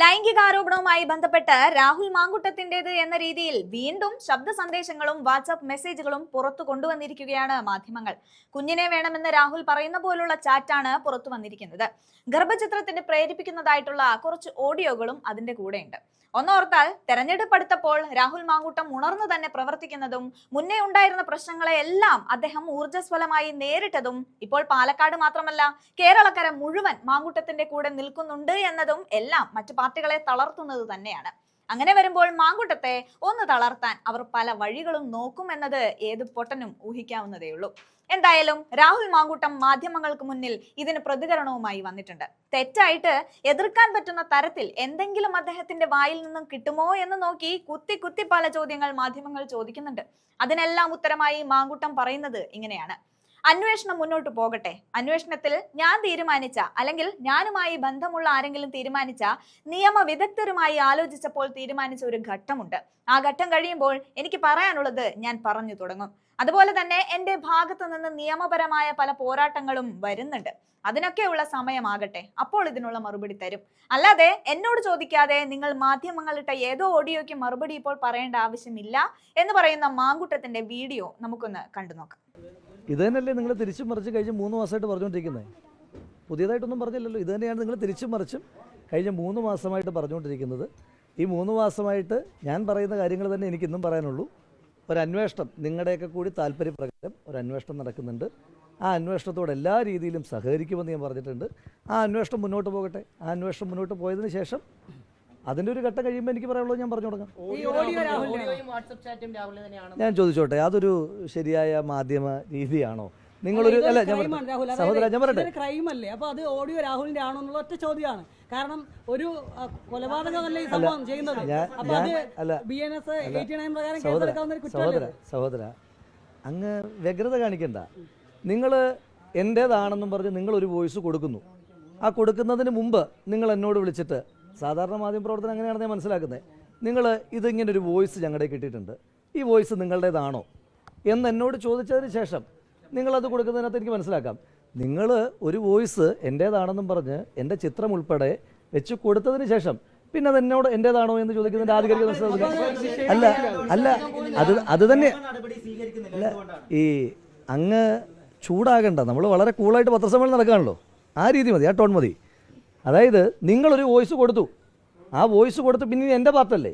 ലൈംഗികാരോപണവുമായി ബന്ധപ്പെട്ട് രാഹുൽ മാങ്കുട്ടത്തിന്റേത് എന്ന രീതിയിൽ വീണ്ടും ശബ്ദ സന്ദേശങ്ങളും വാട്സാപ്പ് മെസ്സേജുകളും പുറത്തു കൊണ്ടുവന്നിരിക്കുകയാണ് മാധ്യമങ്ങൾ. കുഞ്ഞിനെ വേണമെന്ന് രാഹുൽ പറയുന്ന പോലുള്ള ചാറ്റാണ് പുറത്തു വന്നിരിക്കുന്നത്. ഗർഭചിത്രത്തിന് പ്രേരിപ്പിക്കുന്നതായിട്ടുള്ള കുറച്ച് ഓഡിയോകളും അതിന്റെ കൂടെയുണ്ട്. ഒന്നോർത്താൽ തെരഞ്ഞെടുപ്പ് അടുത്തപ്പോൾ രാഹുൽ മാങ്കൂട്ടം ഉണർന്നു തന്നെ പ്രവർത്തിക്കുന്നതും മുന്നേ ഉണ്ടായിരുന്ന പ്രശ്നങ്ങളെ എല്ലാം അദ്ദേഹം ഊർജസ്വലമായി നേരിട്ടതും ഇപ്പോൾ പാലക്കാട് മാത്രമല്ല കേരളക്കര മുഴുവൻ മാങ്കൂട്ടത്തിന്റെ കൂടെ നിൽക്കുന്നുണ്ട് എന്നതും എല്ലാം മറ്റു പാർട്ടികളെ തളർത്തുന്നത് തന്നെയാണ്. അങ്ങനെ വരുമ്പോൾ മാങ്കുട്ടത്തെ ഒന്ന് തളർത്താൻ അവർ പല വഴികളും നോക്കും എന്നത് ഏത് പൊട്ടനും ഊഹിക്കാവുന്നതേ ഉള്ളൂ. എന്തായാലും രാഹുൽ മാങ്കൂട്ടം മാധ്യമങ്ങൾക്ക് മുന്നിൽ ഇതിന് പ്രതികരണവുമായി വന്നിട്ടുണ്ട്. തെറ്റായിട്ട് എതിർക്കാൻ പറ്റുന്ന തരത്തിൽ എന്തെങ്കിലും അദ്ദേഹത്തിന്റെ വായിൽ നിന്നും കിട്ടുമോ എന്ന് നോക്കി കുത്തി കുത്തി പല ചോദ്യങ്ങൾ മാധ്യമങ്ങൾ ചോദിക്കുന്നുണ്ട്. അതിനെല്ലാം ഉത്തരമായി മാങ്കൂട്ടം പറയുന്നത് ഇങ്ങനെയാണ്. അന്വേഷണം മുന്നോട്ട് പോകട്ടെ. അന്വേഷണത്തിൽ ഞാൻ തീരുമാനിച്ച അല്ലെങ്കിൽ ഞാനുമായി ബന്ധമുള്ള ആരെങ്കിലും തീരുമാനിച്ച നിയമ വിദഗ്ധരുമായി ആലോചിച്ചപ്പോൾ തീരുമാനിച്ച ഒരു ഘട്ടമുണ്ട്. ആ ഘട്ടം കഴിയുമ്പോൾ എനിക്ക് പറയാനുള്ളത് ഞാൻ പറഞ്ഞു തുടങ്ങും. അതുപോലെ തന്നെ എന്റെ ഭാഗത്തു നിന്ന് നിയമപരമായ പല പോരാട്ടങ്ങളും വരുന്നുണ്ട്. അതിനൊക്കെയുള്ള സമയമാകട്ടെ. അപ്പോൾ ഇതിനുള്ള മറുപടി തരും. അല്ലാതെ എന്നോട് ചോദിക്കാതെ നിങ്ങൾ മാധ്യമങ്ങളിട്ട ഏതോ ഓഡിയോയ്ക്ക് മറുപടി ഇപ്പോൾ പറയേണ്ട ആവശ്യമില്ല എന്ന് പറയുന്ന മാങ്കുട്ടത്തിന്റെ വീഡിയോ നമുക്കൊന്ന് കണ്ടു നോക്കാം ഇത് തന്നെയല്ലേ നിങ്ങൾ തിരിച്ചും മറിച്ച് കഴിഞ്ഞ് മൂന്ന് മാസമായിട്ട് പറഞ്ഞുകൊണ്ടിരിക്കുന്നത് പുതിയതായിട്ടൊന്നും പറഞ്ഞില്ലല്ലോ. ഇത് തന്നെയാണ് നിങ്ങൾ തിരിച്ചും മറിച്ചും കഴിഞ്ഞ മൂന്ന് മാസമായിട്ട് പറഞ്ഞുകൊണ്ടിരിക്കുന്നത്. ഈ മൂന്ന് മാസമായിട്ട് ഞാൻ പറയുന്ന കാര്യങ്ങൾ തന്നെ എനിക്കിന്നും പറയാനുള്ളൂ. ഒരു അന്വേഷണം നിങ്ങളുടെയൊക്കെ കൂടി താല്പര്യപ്രകാരം ഒരു അന്വേഷണം നടക്കുന്നുണ്ട്. ആ അന്വേഷണത്തോട് എല്ലാ രീതിയിലും സഹകരിക്കുമെന്ന് ഞാൻ പറഞ്ഞിട്ടുണ്ട്. ആ അന്വേഷണം മുന്നോട്ട് പോകട്ടെ. ആ അന്വേഷണം മുന്നോട്ട് പോയതിന് ശേഷം അതിന്റെ ഒരു ഘട്ടം കഴിയുമ്പോൾ എനിക്ക് പറയാനുള്ളത് ഞാൻ പറഞ്ഞു തുടങ്ങാം. ഈ ഓഡിയോ രാഹുലിന്റെ ഓഡിയോയും വാട്സപ്പ് ചാറ്റും രാഹുൽ തന്നെയാണ്. ഞാൻ ചോദിച്ചോട്ടെ അതൊരു ശരിയായ മാധ്യമ രീതിയാണോ? നിങ്ങളൊരു അല്ല ഞാൻ സഹോദര ഞാൻ പറയട്ടെ. ക്രൈം അല്ലേ? അപ്പൊ അത് ഓഡിയോ രാഹുലിന്റെ ആണോ എന്നുള്ള ഒറ്റ ചോദ്യമാണ്. കാരണം ഒരു കൊലപാതകമല്ലേ ഈ സംഭവം ചെയ്യുന്നത്? അപ്പൊ അത്. B N S eighty nine പ്രകാരം കേസെടുക്കാവുന്ന ഒരു സഹോദര കുറ്റമല്ലേ? സഹോദര അങ്ങ് വ്യഗ്രത കാണിക്കണ്ട. നിങ്ങൾ എന്റേതാണെന്നും പറഞ്ഞ് നിങ്ങൾ ഒരു വോയിസ് കൊടുക്കുന്നു. ആ കൊടുക്കുന്നതിന് മുമ്പ് നിങ്ങൾ എന്നോട് വിളിച്ചിട്ട് സാധാരണ മാധ്യമപ്രവർത്തനം അങ്ങനെയാണ് ഞാൻ മനസ്സിലാക്കുന്നത് നിങ്ങൾ ഇതിങ്ങനെ ഒരു വോയിസ് ഞങ്ങളുടെ കിട്ടിയിട്ടുണ്ട്. ഈ വോയിസ് നിങ്ങളുടേതാണോ? എന്ന് എന്നോട് ചോദിച്ചതിന് ശേഷം നിങ്ങളത് കൊടുക്കുന്നതിനകത്ത് എനിക്ക് മനസ്സിലാക്കാം. നിങ്ങൾ ഒരു വോയിസ് എന്റേതാണെന്നും പറഞ്ഞ് എന്റെ ചിത്രം ഉൾപ്പെടെ വെച്ച് കൊടുത്തതിന് ശേഷം പിന്നെ അത് എന്നോട് എന്റേതാണോ എന്ന് ചോദിക്കുന്നതിന്റെ ആധികാരിക മനസ്സിലാക്കുക അല്ല അല്ല അത് അത് തന്നെ അല്ല ഈ അങ്ങ് ചൂടാകണ്ട. നമ്മൾ വളരെ കൂളായിട്ട് പത്രസമ്മേളനം നടക്കുകയാണല്ലോ ആ രീതി മതി ആ ടോൺ മതി. അതായത് നിങ്ങളൊരു വോയിസ് കൊടുത്തു. ആ വോയിസ് കൊടുത്ത് പിന്നെ എന്റെ പാർട്ടല്ലേ?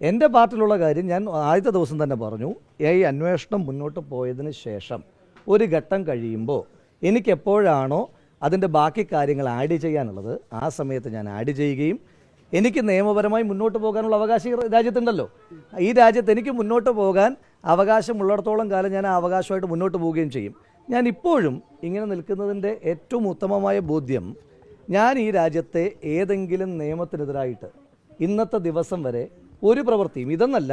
എന്റെ പാർട്ടിലുള്ള കാര്യം ഞാൻ ആദ്യത്തെ ദിവസം തന്നെ പറഞ്ഞു ഈ അന്വേഷണം മുന്നോട്ട് പോയതിന് ശേഷം ഒരു ഘട്ടം കഴിയുമ്പോൾ എനിക്കെപ്പോഴാണോ അതിന്റെ ബാക്കി കാര്യങ്ങൾ ആഡ് ചെയ്യാനുള്ളത് ആ സമയത്ത് ഞാൻ ആഡ് ചെയ്യുകയും എനിക്ക് നിയമപരമായി മുന്നോട്ട് പോകാനുള്ള അവകാശം രാജ്യത്തുണ്ടല്ലോ. ഈ രാജ്യത്ത് എനിക്ക് മുന്നോട്ട് പോകാൻ അവകാശമുള്ളിടത്തോളം കാലം ഞാൻ ആ അവകാശമായിട്ട് മുന്നോട്ട് പോവുകയും ചെയ്യും. ഞാൻ ഇപ്പോഴും ഇങ്ങനെ നിൽക്കുന്നതിന്റെ ഏറ്റവും ഉത്തമമായ ബോധ്യം ഞാൻ ഈ രാജ്യത്തെ ഏതെങ്കിലും നിയമത്തിനെതിരായിട്ട് ഇന്നത്തെ ദിവസം വരെ ഒരു പ്രവൃത്തിയും ഇതെന്നല്ല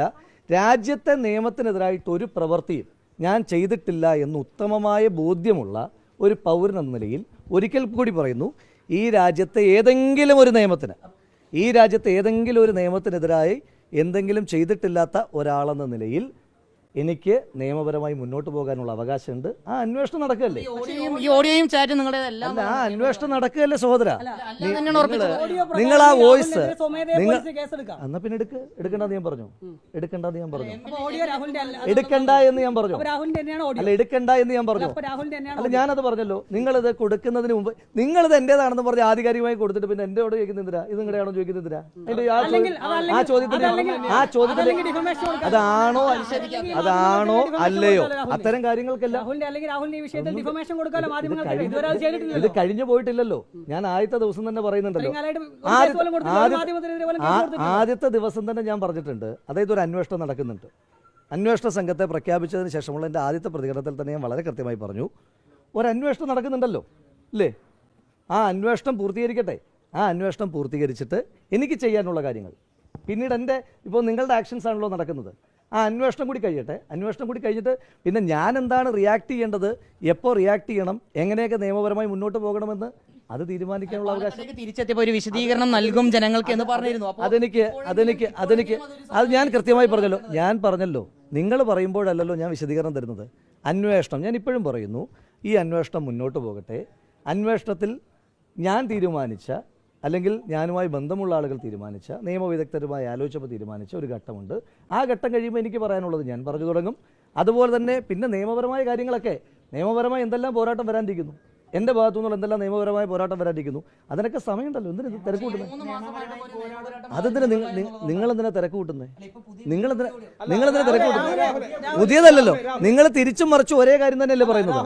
രാജ്യത്തെ നിയമത്തിനെതിരായിട്ട് ഒരു പ്രവൃത്തിയും ഞാൻ ചെയ്തിട്ടില്ല എന്ന് ഉത്തമമായ ബോധ്യമുള്ള ഒരു പൗരൻ എന്ന നിലയിൽ ഒരിക്കൽ കൂടി പറയുന്നു ഈ രാജ്യത്തെ ഏതെങ്കിലും ഒരു നിയമത്തിന് ഈ രാജ്യത്തെ ഏതെങ്കിലും ഒരു നിയമത്തിനെതിരായി എന്തെങ്കിലും ചെയ്തിട്ടില്ലാത്ത ഒരാളെന്ന നിലയിൽ എനിക്ക് നിയമപരമായി മുന്നോട്ട് പോകാനുള്ള അവകാശമുണ്ട്. ആ അന്വേഷണം നടക്കല്ലേ ഈ ഓഡിയോയും ചാറ്റും നിങ്ങളുടേതെല്ലാം അല്ല ആ അന്വേഷണം നടക്കുകയല്ലേ സഹോദര? നിങ്ങൾ ആ വോയിസ്. നിങ്ങൾ എന്നാ പിന്നെ എടുക്ക് എടുക്കണ്ടെന്ന് ഞാൻ പറഞ്ഞു. എടുക്കണ്ടെന്ന് ഞാൻ പറഞ്ഞു. അപ്പൊ ഓഡിയോ രാഹുലിന്റെ അല്ല എടുക്കണ്ട എന്ന് ഞാൻ പറഞ്ഞു. അപ്പൊ രാഹുലിന്റെ തന്നെയാണ് ഓഡിയോ. അല്ല എടുക്കണ്ട എന്ന് ഞാൻ പറഞ്ഞു. അപ്പൊ രാഹുലിന്റെ തന്നെയാണ് അല്ല ഞാനത് പറഞ്ഞല്ലോ. നിങ്ങൾ ഇത് കൊടുക്കുന്നതിന് മുമ്പ് നിങ്ങൾ നിങ്ങളിത് എന്റേതാണെന്ന് പറഞ്ഞ് ആധികാരികമായി കൊടുത്തിട്ട് പിന്നെ എന്നോട് ചോദിക്കുന്നില്ല ഇത് നിങ്ങളുടെയാണോ ചോദിക്കുന്നില്ല അതിന്റെ ആ ചോദ്യത്തിന് ആ ചോദ്യത്തിന് അതല്ലെങ്കിൽ- അതാണോ അല്ലയോ. അത്തരം കാര്യങ്ങൾക്കെല്ലാം ഇത് കഴിഞ്ഞ് പോയിട്ടില്ലല്ലോ. ഞാൻ ആദ്യത്തെ ദിവസം തന്നെ പറയുന്നുണ്ടല്ലോ. ആദ്യത്തെ ദിവസം തന്നെ ഞാൻ പറഞ്ഞിട്ടുണ്ട്. അതായത് ഒരു അന്വേഷണം നടക്കുന്നുണ്ട്. അന്വേഷണ സംഘത്തെ പ്രഖ്യാപിച്ചതിന് ശേഷമുള്ള എന്റെ ആദ്യത്തെ പ്രതികരണത്തിൽ തന്നെ ഞാൻ വളരെ കൃത്യമായി പറഞ്ഞു. ഒരു അന്വേഷണം നടക്കുന്നുണ്ടല്ലോ. അല്ലേ? ആ അന്വേഷണം പൂർത്തീകരിക്കട്ടെ. ആ അന്വേഷണം പൂർത്തീകരിച്ചിട്ട് എനിക്ക് ചെയ്യാനുള്ള കാര്യങ്ങൾ. പിന്നീട് എന്റെ ഇപ്പോൾ നിങ്ങളുടെ ആക്ഷൻസ് ആണല്ലോ നടക്കുന്നത്. ആ അന്വേഷണം കൂടി കഴിയട്ടെ. അന്വേഷണം കൂടി കഴിഞ്ഞിട്ട് പിന്നെ ഞാൻ എന്താണ് റിയാക്ട് ചെയ്യേണ്ടത്? എപ്പോൾ റിയാക്ട് ചെയ്യണം? എങ്ങനെയൊക്കെ നിയമപരമായി മുന്നോട്ട് പോകണമെന്ന് അത് തീരുമാനിക്കാനുള്ള അവകാശം. തിരിച്ചെത്തിയപ്പോൾ ഒരു വിശദീകരണം നൽകും ജനങ്ങൾക്ക് എന്ന് പറഞ്ഞിരുന്നു. അതെനിക്ക് അതെനിക്ക് അതെനിക്ക് അത് ഞാൻ കൃത്യമായി പറഞ്ഞല്ലോ. ഞാൻ പറഞ്ഞല്ലോ. നിങ്ങൾ പറയുമ്പോഴല്ലല്ലോ ഞാൻ വിശദീകരണം തരുന്നത്. അന്വേഷണം ഞാൻ ഇപ്പോഴും പറയുന്നു. ഈ അന്വേഷണം മുന്നോട്ട് പോകട്ടെ. അന്വേഷണത്തിൽ ഞാൻ തീരുമാനിച്ച അല്ലെങ്കിൽ ഞാനുമായി ബന്ധമുള്ള ആളുകൾ തീരുമാനിച്ച നിയമവിദഗ്ധരുമായി ആലോചിച്ചപ്പോൾ തീരുമാനിച്ച ഒരു ഘട്ടമുണ്ട്. ആ ഘട്ടം കഴിയുമ്പോൾ എനിക്ക് പറയാനുള്ളത് ഞാൻ പറഞ്ഞു തുടങ്ങും. അതുപോലെ തന്നെ പിന്നെ നിയമപരമായ കാര്യങ്ങളൊക്കെ. നിയമപരമായി എന്തെല്ലാം പോരാട്ടം വരാനിരിക്കുന്നു? എന്റെ ഭാഗത്തു നിന്നുള്ള എന്തെല്ലാം നിയമപരമായ പോരാട്ടം വരാനിരിക്കുന്നു? അതിനൊക്കെ സമയമുണ്ടല്ലോ. എന്തിനാ തിരക്ക് കൂട്ടുന്നത് അതെന്തിനാ നിങ്ങൾ നിങ്ങൾ എന്തിനാ തിരക്ക് കൂട്ടുന്നത് നിങ്ങൾ എന്തിനാ നിങ്ങൾ എന്തിനാ തിരക്ക് കൂട്ടുന്നത് പുതിയതല്ലല്ലോ. നിങ്ങൾ തിരിച്ചും മറിച്ചും ഒരേ കാര്യം തന്നെയല്ലേ പറയുന്നത്.